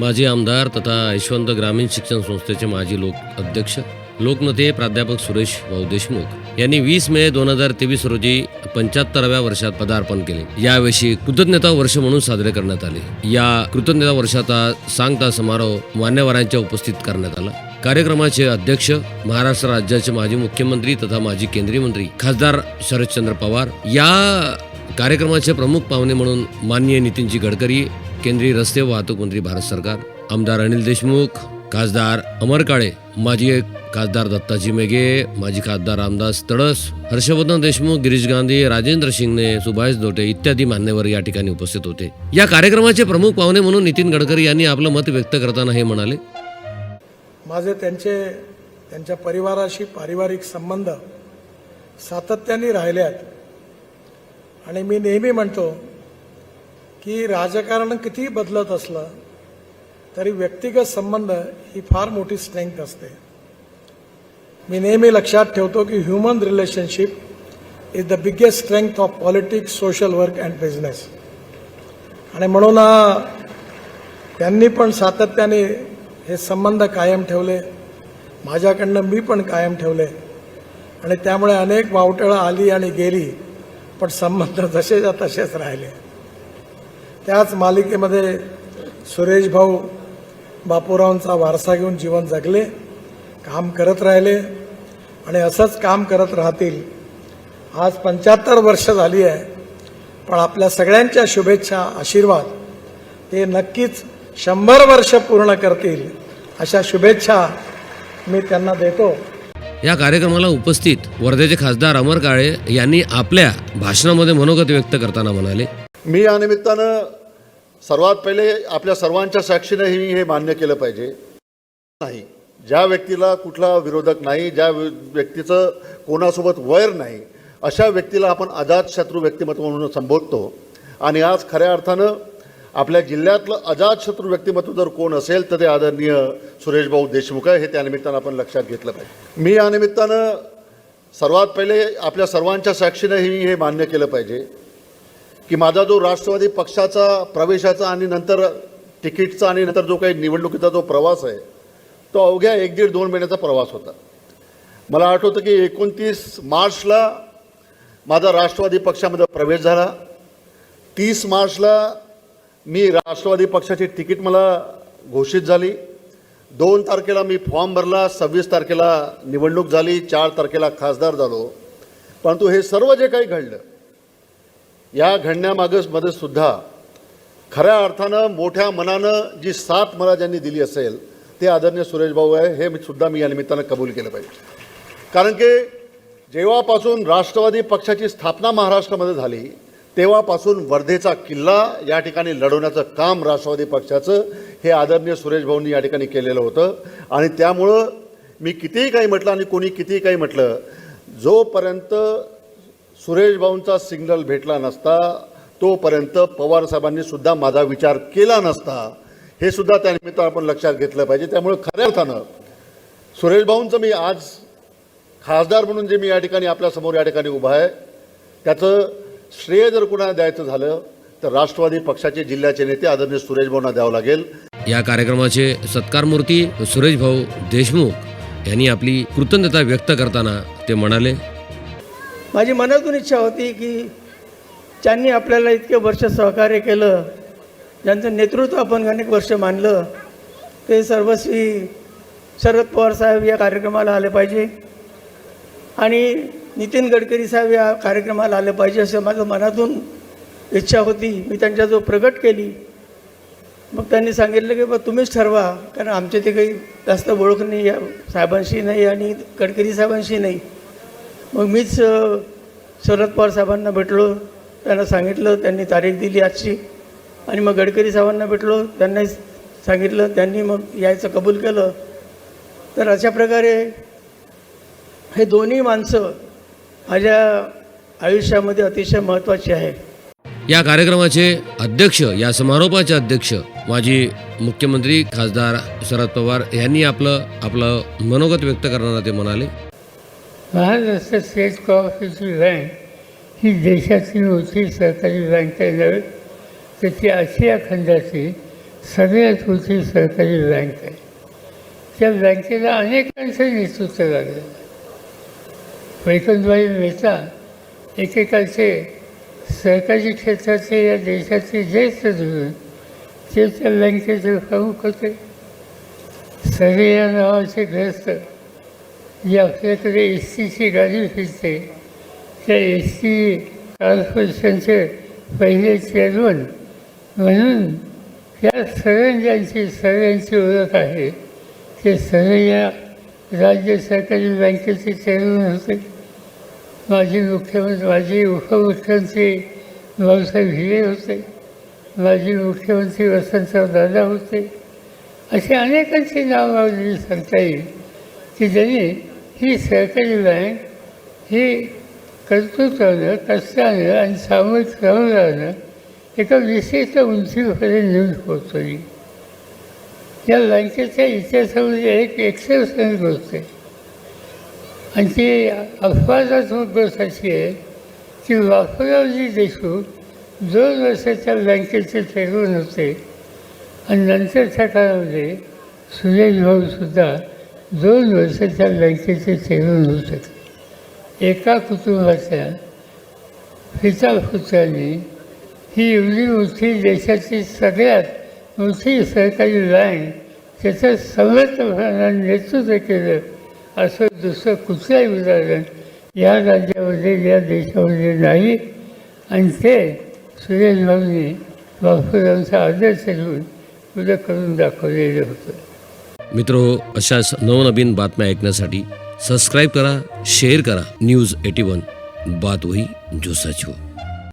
माजी आमदार तथा यशवंत ग्रामीण शिक्षण संस्थेचे माजी लोक अध्यक्ष लोकनेते प्राध्यापक सुरेश भाऊ देशमुख यांनी वीस मे दोन हजार तेवीस रोजी पंच्याहत्तराव्या वर्षात पदार्पण केले. यावेळी कृतज्ञता वर्ष म्हणून साजरे करण्यात आले. या कृतज्ञता वर्षाचा सांगता समारोह मान्यवरांच्या उपस्थित करण्यात आला. कार्यक्रमाचे अध्यक्ष महाराष्ट्र राज्याचे माजी मुख्यमंत्री तथा माजी केंद्रीय मंत्री खासदार शरदचंद्र पवार या कार्यक्रमाचे प्रमुख पाहुणे म्हणून माननीय नितीनजी गडकरी केंद्रीय रस्ते वाहतूक मंत्री भारत सरकार आमदार अनिल देशमुख खासदार अमर काळे माजी खासदार दत्ताजी मेघे माजी खासदार रामदास तडस हर्षवर्धन देशमुख गिरीश गांधी राजेंद्र शिंगणे सुभाष दोटे इत्यादी मान्यवर या ठिकाणी उपस्थित होते. या कार्यक्रमाचे प्रमुख पाहुणे म्हणून नितीन गडकरी यांनी आपलं मत व्यक्त करताना हे म्हणाले. माझे त्यांचे त्यांच्या परिवाराशी पारिवारिक संबंध सातत्याने राहिले आहेत आणि मी नेहमी म्हणतो की राजकारण कितीही बदलत असलं तरी व्यक्तिगत संबंध ही फार मोठी स्ट्रेंथ असते. मी नेहमी लक्षात ठेवतो की human relationship is the biggest strength of politics social work and business आणि म्हणून त्यांनी पण सातत्याने हे संबंध कायम ठेवले माझ्याकडनं मी पण कायम ठेवले आणि त्यामुळे अनेक वावटळं आली आणि गेली पण संबंध जसेच्या तसेच राहिले. त्याच मालिकेमध्ये सुरेश भाऊ बापूरावांचा वारसा घेऊन जीवन जगले काम करत राहिले आणि असंच काम करत राहतील. आज पंच्याहत्तर वर्ष झाली आहे पण आपल्या सगळ्यांच्या शुभेच्छा आशीर्वाद ते नक्कीच शंभर वर्ष पूर्ण करतील अशा शुभेच्छा मी त्यांना देतो. या कार्यक्रमाला उपस्थित वर्ध्याचे खासदार अमर काळे यांनी आपल्या भाषणामध्ये मनोगत व्यक्त करताना म्हणाले मी या निमित्तानं सर्वात पहिले आपल्या सर्वांच्या साक्षीनंही हे मान्य केलं पाहिजे. नाही. ज्या व्यक्तीला कुठला विरोधक नाही ज्या व्य- व्यक्तीचं कोणासोबत वैर नाही अशा व्यक्तीला आपण अजातशत्रू व्यक्तिमत्व म्हणून संबोधतो. आणि आज खऱ्या अर्थानं आपल्या जिल्ह्यातलं अजातशत्रू व्यक्तिमत्व जर कोण असेल तर ते आदरणीय सुरेशभाऊ देशमुख आहे. हे त्यानिमित्तानं आपण लक्षात घेतलं पाहिजे. मी या निमित्तानं सर्वात पहिले आपल्या सर्वांच्या साक्षीनंही हे मान्य केलं पाहिजे. की माझा जो राष्ट्रवादी पक्षाचा प्रवेशाचा आणि नंतर तिकीटचा आणि नंतर जो काही निवडणुकीचा जो प्रवास आहे तो अवघ्या एक दीड दोन महिन्याचा प्रवास होता. मला आठवतं की एकोणतीस मार्चला माझा राष्ट्रवादी पक्षामध्ये प्रवेश झाला. तीस मार्चला मी राष्ट्रवादी पक्षाची तिकीट मला घोषित झाली. दोन तारखेला मी फॉर्म भरला सव्वीस तारखेला निवडणूक झाली चार तारखेला खासदार झालो. परंतु हे सर्व जे काही घडलं या घडण्यामागच मध्ये सुद्धा खऱ्या अर्थानं मोठ्या मनानं जी साथ मला ज्यांनी दिली असेल ते आदरणीय सुरेश भाऊ आहे हे मी सुद्धा मी या निमित्तानं कबूल केलं पाहिजे. कारण की जेव्हापासून राष्ट्रवादी पक्षाची स्थापना महाराष्ट्रामध्ये झाली तेव्हापासून वर्धेचा किल्ला या ठिकाणी लढवण्याचं काम राष्ट्रवादी पक्षाचं हे आदरणीय सुरेश भाऊंनी या ठिकाणी केलेलं होतं. आणि त्यामुळं मी कितीही काही म्हटलं आणि कोणी कितीही काही म्हटलं जोपर्यंत सुरेश भाऊंचा सिग्नल भेटला नसता तोपर्यंत पवारसाहेबांनी सुद्धा माझा विचार केला नसता. हे सुद्धा त्या निमित्त आपण लक्षात घेतलं पाहिजे. त्यामुळे खऱ्या अर्थानं सुरेश भाऊंचं मी आज खासदार म्हणून जे मी या ठिकाणी आपल्यासमोर या ठिकाणी उभा आहे त्याचं श्रेय जर कुणाला द्यायचं झालं तर राष्ट्रवादी पक्षाचे जिल्ह्याचे नेते आदरणीय सुरेश भाऊंना द्यावं लागेल. या कार्यक्रमाचे सत्कारमूर्ती सुरेश भाऊ देशमुख यांनी आपली कृतज्ञता व्यक्त करताना ते म्हणाले माझी मनातून इच्छा होती की ज्यांनी आपल्याला इतके वर्ष सहकार्य केलं ज्यांचं नेतृत्व आपण अनेक वर्ष मानलं ते सर्वस्वी शरद पवार साहेब या कार्यक्रमाला आले पाहिजे आणि नितीन गडकरी साहेब या कार्यक्रमाला आले पाहिजे असं माझं मनातून इच्छा होती. मी त्यांच्याजवळ प्रगट केली. मग त्यांनी सांगितलं की बा तुम्हीच ठरवा कारण आमचे ते काही जास्त ओळख नाही या साहेबांशी नाही आणि गडकरी साहेबांशी नाही. मग मीच शरद पवार साहेबांना भेटलो त्यांना सांगितलं त्यांनी तारीख दिली आजची. आणि मग गडकरी साहेबांना भेटलो त्यांनाही सांगितलं त्यांनी मग यायचं कबूल केलं. तर अशा प्रकारे हे दोन्ही माणसं माझ्या आयुष्यामध्ये अतिशय महत्त्वाची आहे. या कार्यक्रमाचे अध्यक्ष या समारोपाचे अध्यक्ष माजी मुख्यमंत्री खासदार शरद पवार यांनी आपलं आपलं मनोगत व्यक्त करताना ते म्हणाले. महाराष्ट्र स्टेट कोऑपरेटिव्ह बँक ही देशातील मोठी सरकारी बँक आहे नव्हे तर ती आशिया खंडाची सगळ्यात मोठी सरकारी बँक आहे. त्या बँकेला अनेकांचं नेतृत्व लागलं. वैकुंठभाई मेहता एकेकाचे सरकारी क्षेत्राचे या देशाचे ज्येष्ठ धोरण ते त्या बँकेचे प्रमुख होते. सगळे या नावाचे ग्रस्त जी आपल्याकडे एस सीची गाडी फिरते त्या एस सी कॉर्पोरेशनचे पहिले चेअरमन म्हणून या सगळ्यांची सगळ्यांची ओळख आहे? ते सगळे या राज्य सहकारी बँकेचे चेअरमन होते. माजी मुख्यमंत्री माजी उपमुख्यमंत्री भाऊसाहेब हिरे होते. माजी मुख्यमंत्री वसंतराव दादा होते. असे अनेकांची नाव सांगता येईल. की ज्यांनी ही सरकारी बँक ही कर्तृत्वानं कष्टानं आणि सामूहिक श्रमदानं एका विशिष्ट उंचीपर्यंत नेऊन पोहोचवली. या बँकेच्या इतिहासामध्ये एक एक्सेप्शनल गोष्ट आहे. आणि ती अपवादात्मक गोष्ट अशी आहे की बापूरावजी देशमुख दोन वर्षाच्या बँकेचे चेअरमन होते आणि नंतरच्या काळामध्ये सुरेश भाऊसुद्धा दोन वर्षाच्या बँकेचे चेअरमन होऊ एका कुटुंबाच्या पिता पुत्रांनी ही एवढी मोठी देशाची सगळ्यात मोठी सरकारी बँक त्याचं समर्थपणाने नेतृत्व केलं असं दुसरं कुठलंही उदाहरण या राज्यामध्ये या देशामध्ये नाही. आणि ते सुरेश भाऊंनी बापूरावांचा आदर्श घेऊन पुढे करून दाखवलेलं होतं. मित्रो अशाच नवनवीन बातम्या ऐकण्यासाठी सबस्क्राईब करा शेअर करा. न्यूज एटी वन बात होई जोसाची हो